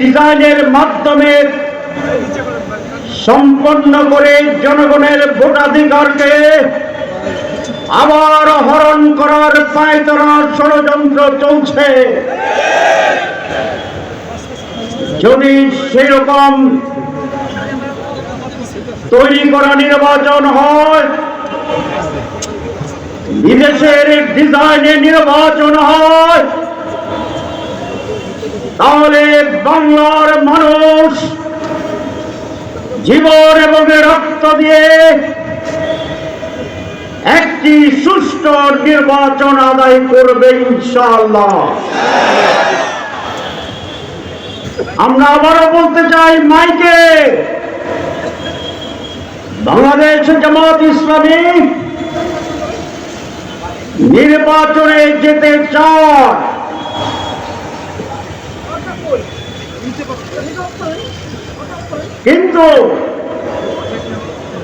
ডিজাইনের মাধ্যমে সম্পন্ন করে জনগণের ভোটাধিকারকে আবার হরণ করার পায়তরা ষড়যন্ত্র চলছে। যদি সেরকম তৈরি করা নির্বাচন হয়, বিদেশের ডিজাইনে নির্বাচন হয় তাহলে বাংলার মানুষ জীবন এবং রক্ত দিয়ে একটি সুষ্ঠু নির্বাচন আদায় করবে, ইনশাআল্লাহ। আমরা আবারও বলতে চাই, মাইকে। বাংলাদেশ জামাত ইসলামী নির্বাচনে যেতে চায়। কিন্তু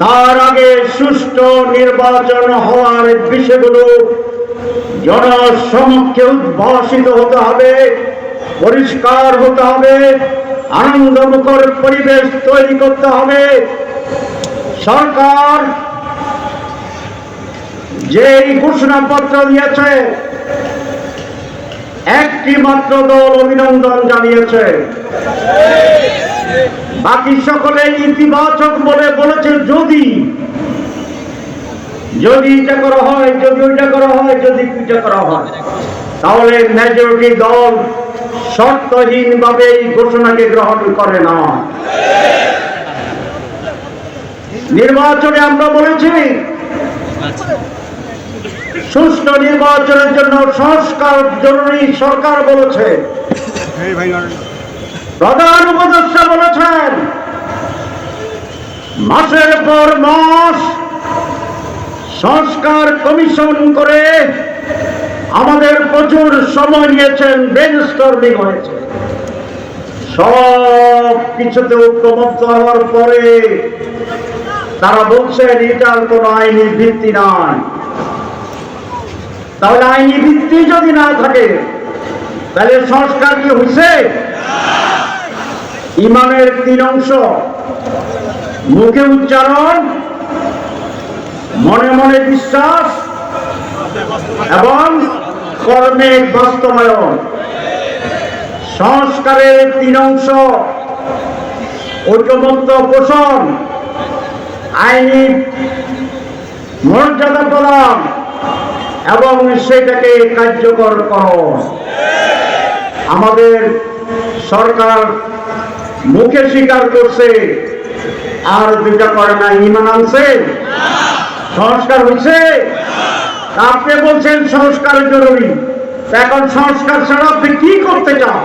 তার আগে সুষ্ঠু নির্বাচন হওয়ার বিষয়গুলো জনসমক্ষে উদ্ভাসিত হতে হবে, পরিষ্কার হতে হবে, আনন্দমুখর পরিবেশ তৈরি করতে হবে। সরকার যেই ঘোষণাপত্র দিয়েছে একটি মাত্র দল অভিনন্দন জানিয়েছে। বাকি সকলে ইতিবাচক বলে বলেছে যদি যদি এটা করা হয়, যদি ওইটা করা হয়, যদি এটা করা হয়। তাহলে মেজরিটি দল শর্তহীন ভাবে এই ঘোষণাকে গ্রহণ করে না। নির্বাচনে আমরা বলেছি, সুষ্ঠু নির্বাচনের জন্য সংস্কার জরুরি, সরকার বলেছে। প্রধান উপদেষ্টা বলেছেন, মাসের পর মাস সংস্কার কমিশন করে আমাদের প্রচুর সময় নিয়েছেন ব্রেন স্টর্মিং হয়েছে। সব কিছুতে ঐক্যমত্য হওয়ার পরে তারা বলছেন এটার কোনো আইনি ভিত্তি নাই। তাহলে আইনি ভিত্তি যদি না থাকে, তাহলে সংস্কার কি হয়েছে ইমানের তিন অংশ। মুখে উচ্চারণ, মনে মনে বিশ্বাস, এবং কর্মে বাস্তবায়ন। সংস্কারের তিন অংশ। ঐক্যমত্য পোষণ, আইনি মর্যাদা প্রদান, এবং সেটাকে কার্যকর করণ আমাদের সরকার মুখে স্বীকার করছে। আর দুটা করে না, ইমান আনছে। সংস্কার হয়েছে আপনি বলছেন সংস্কার জরুরি। এখন সংস্কার ছাড়া আপনি কি করতে চান?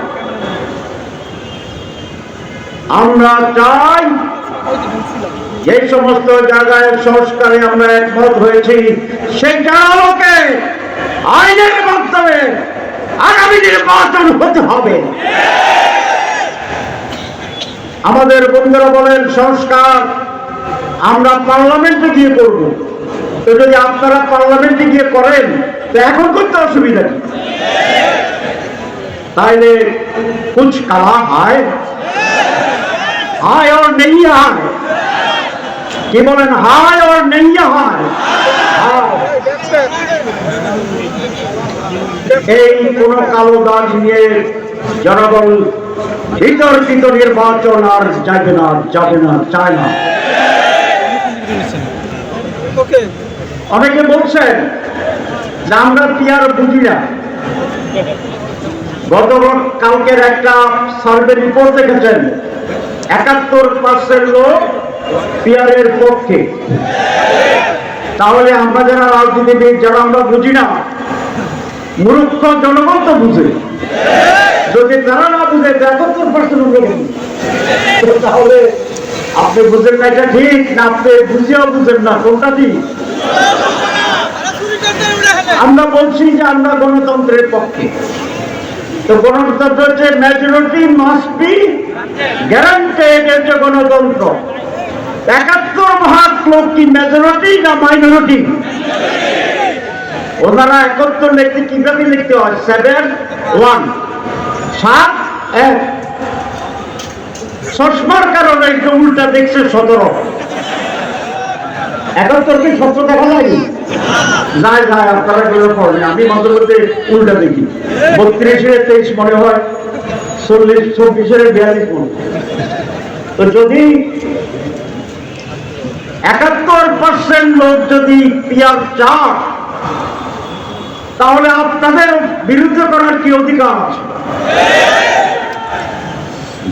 আমরা চাই যে সমস্ত জায়গায় সংস্কারে আমরা একমত হয়েছি সেই জায়গাগুলোকে আইনের মাধ্যমে আগামী নির্বাচন হতে হবে। আমাদের বন্ধুরা বলেন, সংস্কার, আমরা পার্লামেন্টে গিয়ে করব। তো যদি আপনারা পার্লামেন্টে গিয়ে করেন, তো এখন করতে অসুবিধা কি? তাইলে কুছ হয়? হায় হায় ওর নেই হায় কি বলেন, হায় ওর নেই হায় এই কোন কালো দাগ নিয়ে জনগণ বিতর্কিত নির্বাচন আর যাবে না যাবে না চায় না। অনেকে বলছেন যে আমরা পিয়ার বুঝি না। গত কালকের একটা সার্ভে রিপোর্ট দেখেছেন একাত্তর পার্সেন্ট লোক পিয়ারের পক্ষে। তাহলে আমরা যারা রাজনীতিবিদ যারা আমরা বুঝি না মূর্খ জনগণ তো বুঝে। যদি তারা না বুঝে একাত্তর পার্সেন্ট লোক বুঝে। তাহলে আপনি বুঝেন না এটা ঠিক, না আপনি বুঝেও বুঝেন না, কোনটা ঠিক? আমরা বলছি যে আমরা গণতন্ত্রের পক্ষে। তো গণতন্ত্র হচ্ছে মেজরিটি মাস্ট বি গ্যারান্টেড হচ্ছে গণতন্ত্র। একাত্তর ভাগ লোক কি মেজরিটি না মাইনরিটি ওনারা একত্র লিখতে কীভাবে লিখতে হয়? সেভেন ওয়ান সাত চশমার কারণে একটু উল্টা দেখছে সতেরো। একাত্তর কি সত্য দেখা যায়নি? যায় যায়, আপনারা কেউ পড়বেন আমি মাঝে মধ্যে উল্টা দেখি। বত্রিশে তেইশ মনে হয়, চল্লিশ, চব্বিশের বিয়াল্লিশ মনে তো যদি একাত্তর পার্সেন্ট লোক যদি পিয়ার চান তাহলে আপনাদের বিরুদ্ধে করার কি অধিকার আছে?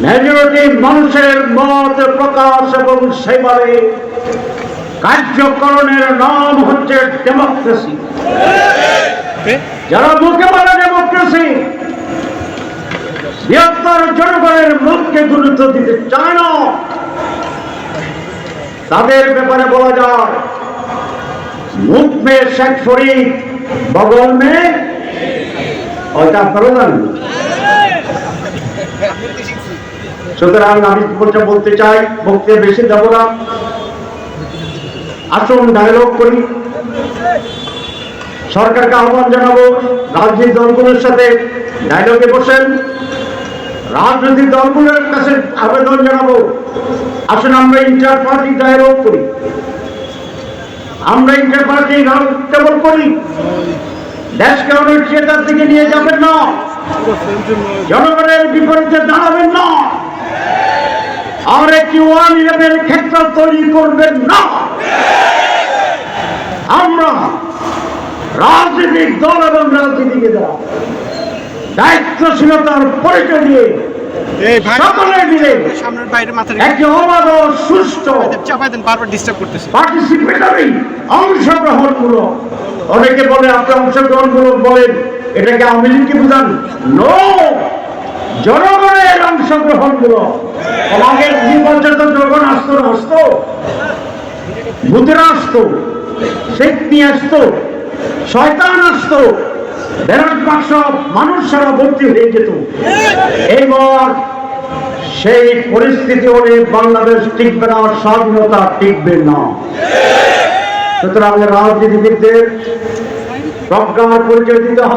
মেজরিটি মানুষের মত প্রকাশ এবং সেভাবে কার্যকরণের নাম হচ্ছে ডেমোক্রেসি যারা মুখে বলে ডেমোক্রেসি বৃহত্তর জনগণের মুখকে গুরুত্ব দিতে চায় না। তাদের ব্যাপারে বলা যায় মুখ মে শেখ ফরিদ বগল মে, ওইটা জানেন। সুতরাং আমি বলতে বলতে চাই বক্তব্য বেশি দেব না। আসুন ডায়লগ করি। সরকারকে আহ্বান জানাব, রাজনৈতিক দলগুলোর সাথে ডায়লগে বসেন। রাজনৈতিক দলগুলোর কাছে আবেদন জানাব। আসুন আমরা ইন্টার পার্টি ডায়লগ করি। আমরা ইন্টার পার্টি কেবল করি। দেশকে অনেক সেটার দিকে নিয়ে যাবেন না। জনগণের বিপরীতে দাঁড়াবেন না আর ওয়ান ইলেভেন ক্ষেত্র তৈরি করবেন না। আমরা রাজনৈতিক দল এবং রাজনীতিবিদরা দায়িত্বশীলতার পরিচয় দিয়ে সকলে মিলে একটি অবাধ পার্টিসিপেটরি অনেকে বলে আপনি অংশগ্রহণ বলেন এটাকে আওয়ামী লীগকে বুঝান। নো জনগণের অংশগ্রহণ জনগণ আসতো আসতো। ভূতেরা আসতো শেখ নিয়ে আসতো শয়তান আসতো। বাক্স ভর্তি হয়ে যেত। এইবার সেই পরিস্থিতি হলে বাংলাদেশ টিকবে না, স্বাধীনতা টিকবে না। সুতরাং রাজনীতিবিদদের প্রজ্ঞার পরিচয় দিতে হবে।